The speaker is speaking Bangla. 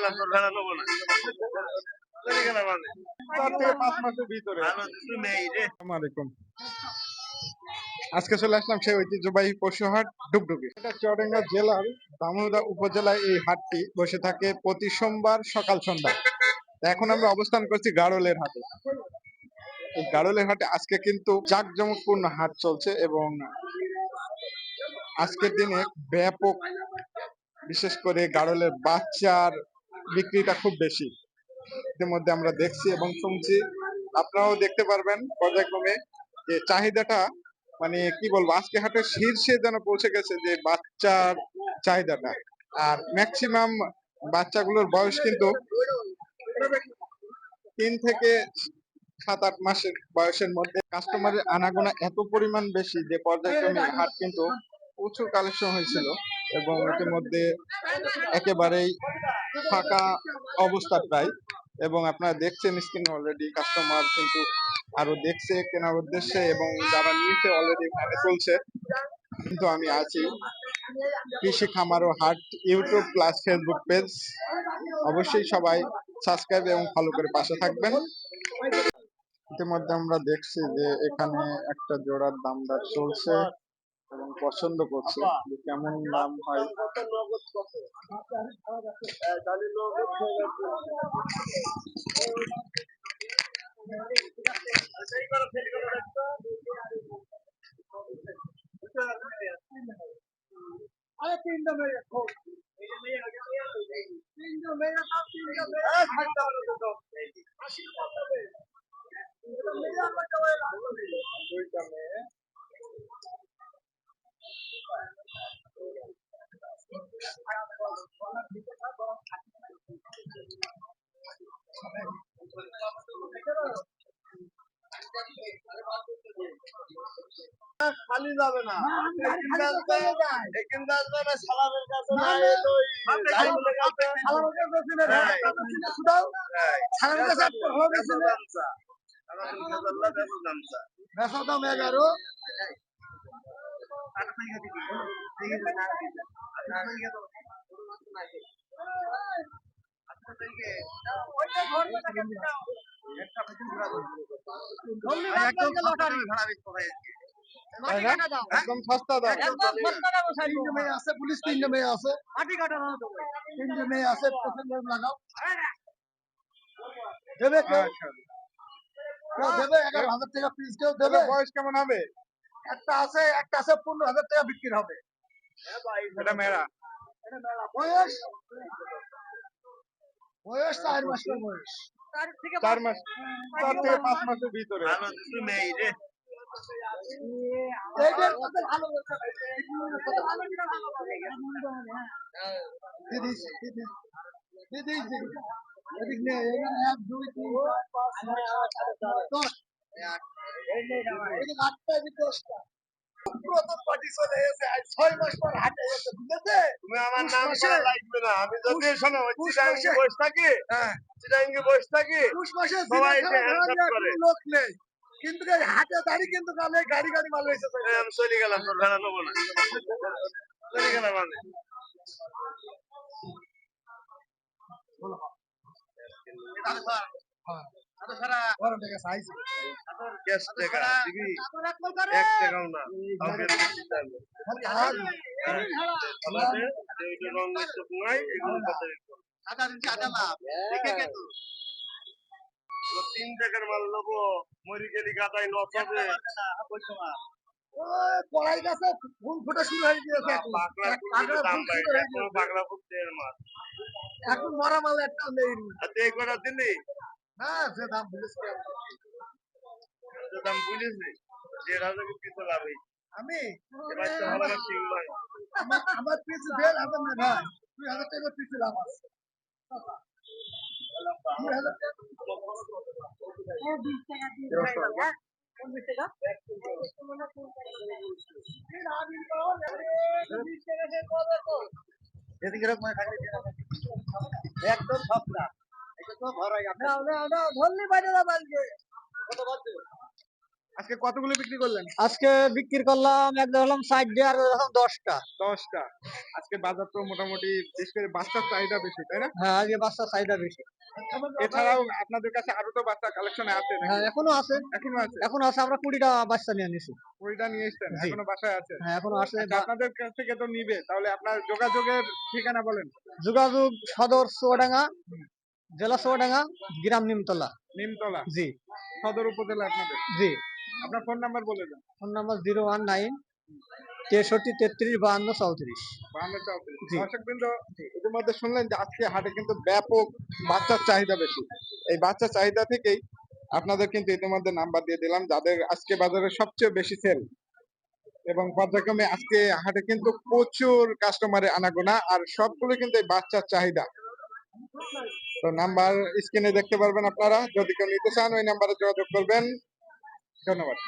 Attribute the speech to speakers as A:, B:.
A: গেলাম তোর ভেড়া নেব না। চলে গেলাম আমি
B: চার থেকে পাঁচ মাসের ভিতরে।
A: ভালো কিছু নেই রে।
B: আলাইকুম। আজকে চলে আসলাম সেই ঐতিহ্যবাহী পশুহাট ডুগডুগি। এটা চুয়াডাঙ্গা জেলার দামোদা উপজেলায় এই হাটটি বসে থাকে প্রতি সোমবার সকাল সন্ধ্যা। এখন আমরা অবস্থান করছি গাড়লের হাটে। এই গাড়লের হাটে আজকে কিন্তু জাঁকজমকপূর্ণ হাট চলছে এবং আজকের দিনে ব্যাপক বিশেষ করে গাড়লের বাচ্চার বিক্রিটা খুব বেশি। ইতিমধ্যে আমরা দেখছি এবং শুনছি। আপনারাও দেখতে পারবেন পর্যায়ক্রমে যে চাহিদাটা মানে কি বলব, আজকে হাটের শীর্ষে যেন পৌঁছে গেছে যে বাচ্চার চাহিদাটা। আর ম্যাক্সিমাম বাচ্চাগুলোর বয়স কিন্তু তিন থেকে সাত, আট মাসের বয়সের মধ্যে কাস্টমারের আনাগোনা এত পরিমাণ বেশি যে পর্যায়ক্রমে হাট কিন্তু প্রচুর কালেকশন হয়েছিল এবং ইতিমধ্যে একেবারেই ফাঁকা অবস্থা প্রায় এবং আপনারা দেখছেন স্ক্রিনে অলরেডি কাস্টমার কিন্তু আরও দেখছে, কেনার উদ্দেশ্যে এবং যারা নিয়েছে অলরেডি মানে চলছে কিন্তু আমি আছি কৃষি খামার ও হাট ইউটিউব প্লাস ফেসবুক পেজ অবশ্যই সবাই সাবস্ক্রাইব এবং ফলো করে পাশে থাকবেন। ইতিমধ্যে আমরা দেখছি যে এখানে একটা জোড়ার দাম দর চলছে। পছন্দ করছে। যে কেমন দাম হয়।
C: আরে তিনটা মেয়ে দেখো তিনটা মেয়ে তিনটা মেয়ে হবে তিনটা মেয়ে আমার জন্য
B: দুইটা মেয়ে
A: খালি যাবে না। এখানে আসবে এখানে আসবে
B: একদম সস্তা দাম
C: তিনটে মেয়ে আছে পুলিশ তিনটে মেয়ে আছে। তিনটে মেয়ে আছে পছন্দ লাগাও। দেবে কেউ? দেবে? এগারো হাজার টাকা পিস কেউ দেবে?
B: বয়স কেমন হবে?
C: একটা আছে একটা আছে পনেরো হাজার টাকা বিক্রি হবে।
B: এটা
C: বয়স? বয়স চার মাসের বয়স।
B: চার মাস চার থেকে পাঁচ মাসের ভিতরে।
C: দশটা। প্রথম পার্টি চলে এসে আজ ছয় মাস পর হাটে এসে বুঝেছে?
A: তুমি আমার নাম করা লাগবে না? আমি যদি শোনো
C: পুষ
A: চিটাঙ্গি বসে থাকি।
C: হ্যাঁ।
A: চিটাঙ্গি বসে থাকি। সবাই এসে
C: খাওয়া
A: করে।
C: লোক নেই। কিন্তু এই হাটে দাঁড়িয়ে কিন্তু কালে গাড়ি গাড়ি মাল হয়েছে
A: আমি চলে গেলাম তোর ভেড়া নেব না। চলে গেলাম আমি।
C: বড়
A: তিন টাকার মাল নেব মরি গেলি গাদাই লস হবে।
C: পড়াই গেছে ফুল ফোটা শুরু হয়ে গিয়েছে এখন। হয়ে মরা মাল একটা নেই।
A: দিলি?
C: না যে দাম বলেছে
A: যে দাম
C: আমি?
A: এবার তো ভালো সিং ভাই
C: আমার আমার দেড় হাজার না ভাই দুই হাজার টাকা পিস লাভ আছে। দুই হাজার টাকা একদম সব না।
B: আজকে কতগুলো বিক্রি করলেন?
D: আজকে বিক্রি করলাম একটা হলাম দিয়ে আর দশটা।
B: দশটা। আজকে বাজার তো মোটামুটি বিশেষ করে বাচ্চার চাহিদা বেশি তাই না?
D: হ্যাঁ আজকে বাচ্চা চাহিদা বেশি।
B: এছাড়াও আপনাদের কাছে আরও তো বাচ্চা কালেকশনে আছে
D: হ্যাঁ এখনও আছে।
B: এখনও আছে?
D: এখনও আছে আমরা কুড়িটা বাচ্চা নিয়ে নিছি
B: কুড়িটা নিয়ে এসছেন এখনও বাসায় আছে?
D: হ্যাঁ এখনও আছে
B: আচ্ছা, আপনাদের কাছ থেকে তো নিবে তাহলে আপনার যোগাযোগের ঠিকানা বলেন।
D: যোগাযোগ সদর চুয়াডাঙ্গা জেলা সোয়াডাঙ্গা গ্রাম নিমতলা।
B: নিমতলা?
D: জি।
B: সদর উপজেলা আপনাদের?
D: জি।
B: আপনার ফোন নাম্বার বলে দেন।
D: Phone number zero one nine তেষট্টি তেত্রিশ বাহান্ন চৌত্রিশ।
B: বাহান্ন চৌত্রিশ। ইতিমধ্যে শুনলেন যে আজকে হাটে কিন্তু ব্যাপক বাচ্চার চাহিদা বেশি। এই বাচ্চার চাহিদা থেকেই আপনাদের কিন্তু ইতিমধ্যে নাম্বার দিয়ে দিলাম যাদের আজকে বাজারে সবচেয়ে বেশি সেল এবং পর্যায়ক্রমে আজকে হাটে কিন্তু প্রচুর কাস্টমারের আনাগোনা আর সবগুলো কিন্তু এই বাচ্চার চাহিদা। তো নাম্বার স্ক্রিনে দেখতে পারবেন আপনারা। যদি কেউ নিতে চান, ওই নাম্বারে যোগাযোগ করবেন। ধন্যবাদ।